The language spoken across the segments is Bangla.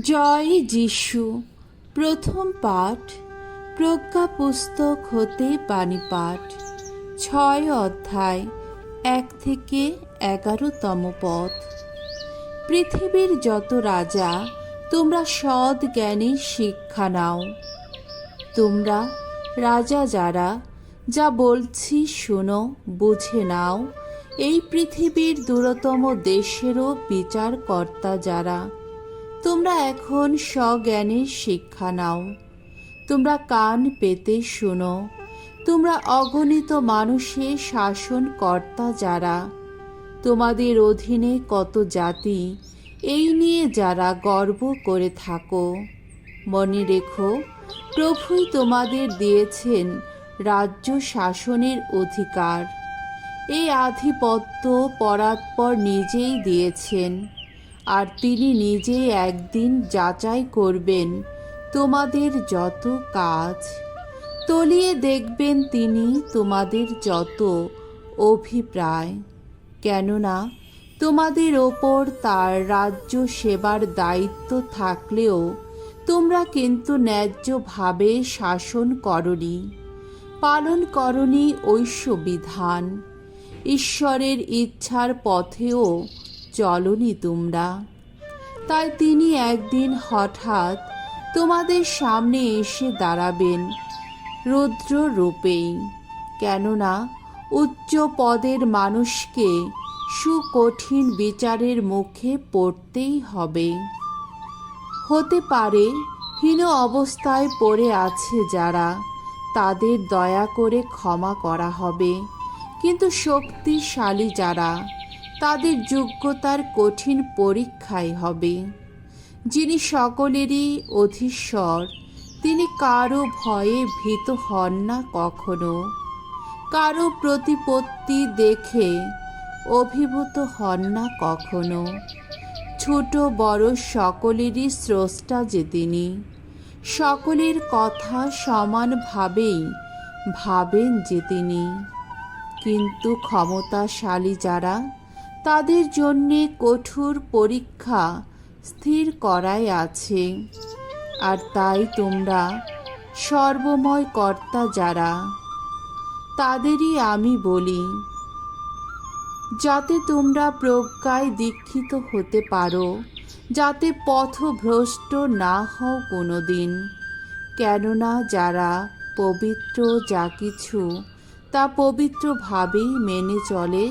জয় যিশু। প্রথম পাঠ প্রজ্ঞা পুস্তক হতে পাঠ ছয় অধ্যায়, এক থেকে এগারোতম পথ। পৃথিবীর যত রাজা, তোমরা সৎ জ্ঞানের শিক্ষা নাও। তোমরা রাজা যারা, যা বলছি শোনো, বুঝে নাও। এই পৃথিবীর দূরতম দেশেরও বিচারকর্তা যারা তোমরা এখন স্বজ্ঞানের শিক্ষা নাও। তোমরা কান পেতে শোনো। তোমরা অগণিত মানুষের শাসনকর্তা যারা, তোমাদের অধীনে কত জাতি, এই নিয়ে যারা গর্ব করে থাকো। মনে রেখো, প্রভুই তোমাদের দিয়েছেন রাজ্য শাসনের অধিকার। এই আধিপত্য পরাৎপর নিজেই দিয়েছেন। আর তিনি নিজে একদিন যাচাই করবেন তোমাদের যত কাজ। তলিয়ে দেখবেন তিনি তোমাদের যত অভিপ্রায়। কেননা তোমাদের ওপর তার রাজ্য সেবার দায়িত্ব থাকলেও তোমরা কিন্তু ন্যায্যভাবে শাসন করনি। পালন করনি ঐশ্য বিধান ঈশ্বরের ইচ্ছার পথেও চলনি তোমরা। তাই তিনি একদিন হঠাৎ তোমাদের সামনে এসে দাঁড়াবেন রুদ্র রূপেই কেননা উচ্চ পদের মানুষকে সুকঠিন বিচারের মুখে পড়তেই হবে। হতে পারে হীন অবস্থায় পড়ে আছে যারা, তাদের দয়া করে ক্ষমা করা হবে। কিন্তু শক্তিশালী যারা তাদের যোগ্যতার কঠিন পরীক্ষাই হবে। যিনি সকলেরই অধীশ্বর, তিনি কারও ভয়ে ভীত হন না কখনো। কারও প্রতিপত্তি দেখে অভিভূত হন না কখনো। ছোট বড় সকলেরই স্রষ্টা যে তিনি। সকলের কথা সমানভাবেই ভাবেন যে তিনি। কিন্তু ক্ষমতাশালী যারা তাদের জন্যে কঠোর পরীক্ষা স্থির করাই আছে। আর তাই তোমরা সর্বময় কর্তা যারা, তাদেরই আমি বলি। যাতে তোমরা প্রজ্ঞায় দীক্ষিত হতে পারো, যাতে পথভ্রষ্ট না হও কোনো দিন কেননা যারা পবিত্র যা কিছু, তা পবিত্রভাবেই মেনে চলে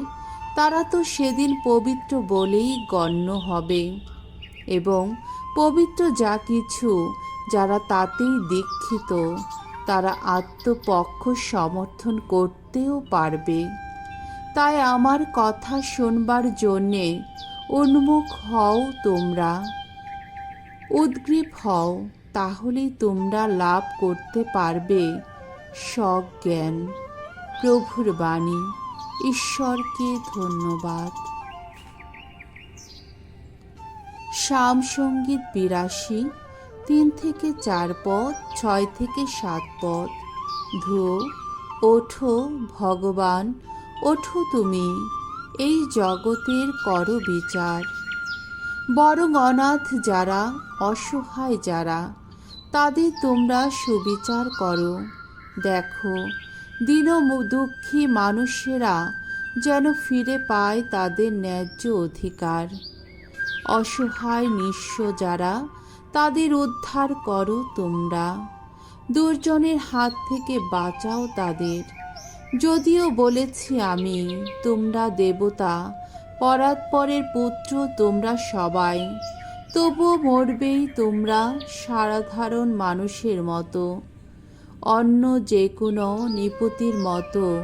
তারা তো সেদিন পবিত্র বলেই গণ্য হবে। এবং পবিত্র যা কিছু যারা তাতেই দীক্ষিত, তারা আত্মপক্ষ সমর্থন করতেও পারবে। তাই আমার কথা শুনবার জন্যে উন্মুখ হও তোমরা। উদ্গ্রীব হও, তাহলেই তোমরা লাভ করতে পারবে সজ্ঞান। প্রভুর বাণী। ঈশ্বরকে ধন্যবাদ। সংগীত বিরাশি, তিন থেকে চার পদ, ছয় থেকে সাত পদ। ধুয়ো ওঠো, ভগবান, ওঠো তুমি, এই জগতের কর বিচার। বরং অনাথ যারা, অসহায় যারা, তাদের তোমরা সুবিচার করো। দেখো দীন দুঃখী মানুষেরা যেন ফিরে পায় তাদের ন্যায্য অধিকার। অসহায় নিঃস্ব যারা তাদের উদ্ধার করো তোমরা। দুর্জনের হাত থেকে বাঁচাও তাদের। যদিও বলেছি আমি, তোমরা দেবতা পরাৎপরের পুত্র তোমরা সবাই। তবু মরবেই তোমরা সাধারণ মানুষের মতো। অন্য যে কোনো নিপতির মতো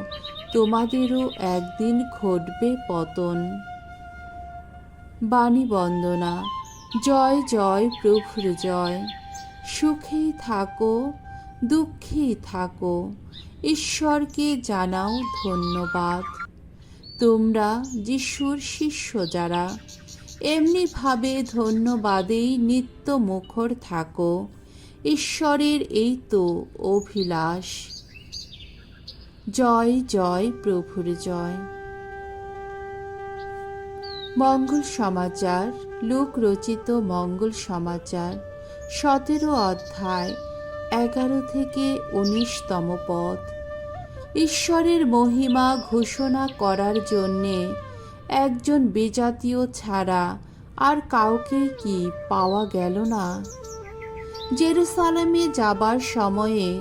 তোমাদেরও একদিন ঘটবে পতন। বাণী বন্দনা, জয় জয় প্রভুর জয়। সুখেই থাকো দুঃখেই থাকো, ঈশ্বরকে জানাও ধন্যবাদ। তোমরা যিশুর শিষ্য যারা, এমনিভাবে ধন্যবাদেই নিত্য মুখর থাকো। ঈশ্বরের এই তো অভিলাষ। জয় জয় প্রভুর জয়। মঙ্গল সমাচার, লোক রচিত মঙ্গল সমাচার, সতেরো অধ্যায়, এগারো থেকে উনিশতম পদ। ঈশ্বরের মহিমা ঘোষণা করার জন্যে একজন বিজাতীয় ছাড়া আর কাউকে কি পাওয়া গেল না? জেরুসালেমে যাবার সময়ে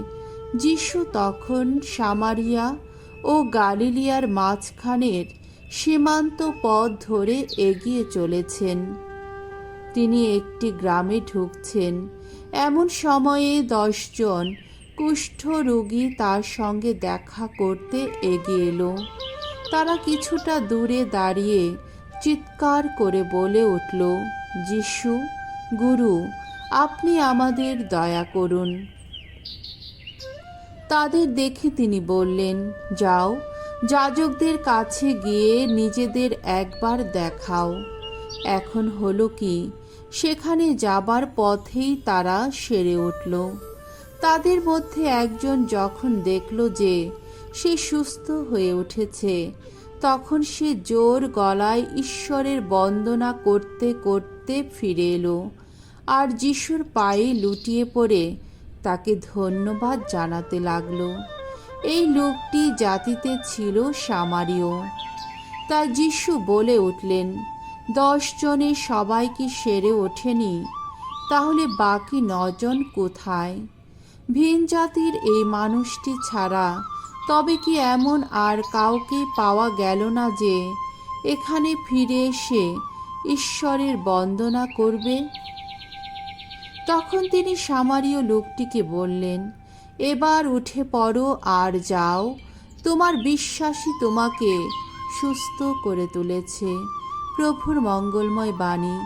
যিশু তখন সামারিয়া ও গালিলিয়ার মাঝখানের সীমান্ত পথ ধরে এগিয়ে চলেছেন। তিনি একটি গ্রামে ঢুকছেন। এমন সময়ে দশজন কুষ্ঠ রোগী তার সঙ্গে দেখা করতে এগিয়ে এলো। তারা কিছুটা দূরে দাঁড়িয়ে চিৎকার করে বলে উঠল, যিশু, গুরু আপনি আমাদের দয়া করুন। তাদের দেখে তিনি বললেন, যাও, যাজকদের কাছে গিয়ে নিজেদের একবার দেখাও। এখন হলো কি, সেখানে যাবার পথেই তারা সেরে উঠল। তাদের মধ্যে একজন যখন দেখল যে সে সুস্থ হয়ে উঠেছে, তখন সে জোর গলায় ঈশ্বরের বন্দনা করতে করতে ফিরে এলো। আর যিশুর পায়ে লুটিয়ে পড়ে তাকে ধন্যবাদ জানাতে লাগল। এই লোকটি জাতিতে ছিল সামারীয়। তা যিশু বলে উঠলেন, দশ জনে সবাই কি সেরে ওঠেনি, তাহলে বাকি নজন কোথায়? ভিন জাতির এই মানুষটি ছাড়া তবে কি এমন আর কাউকে পাওয়া গেল না যে এখানে ফিরে এসে ঈশ্বরের বন্দনা করবে? তখন তিনি সামারীয় লোকটিকে বললেন, এবার উঠে পড়ো আর যাও। তোমার বিশ্বাসী তোমাকে সুস্থ করে তুলেছে। প্রভুর মঙ্গলময় বাণী,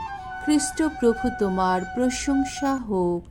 খ্রিস্টপ্রভু তোমার প্রশংসা হোক।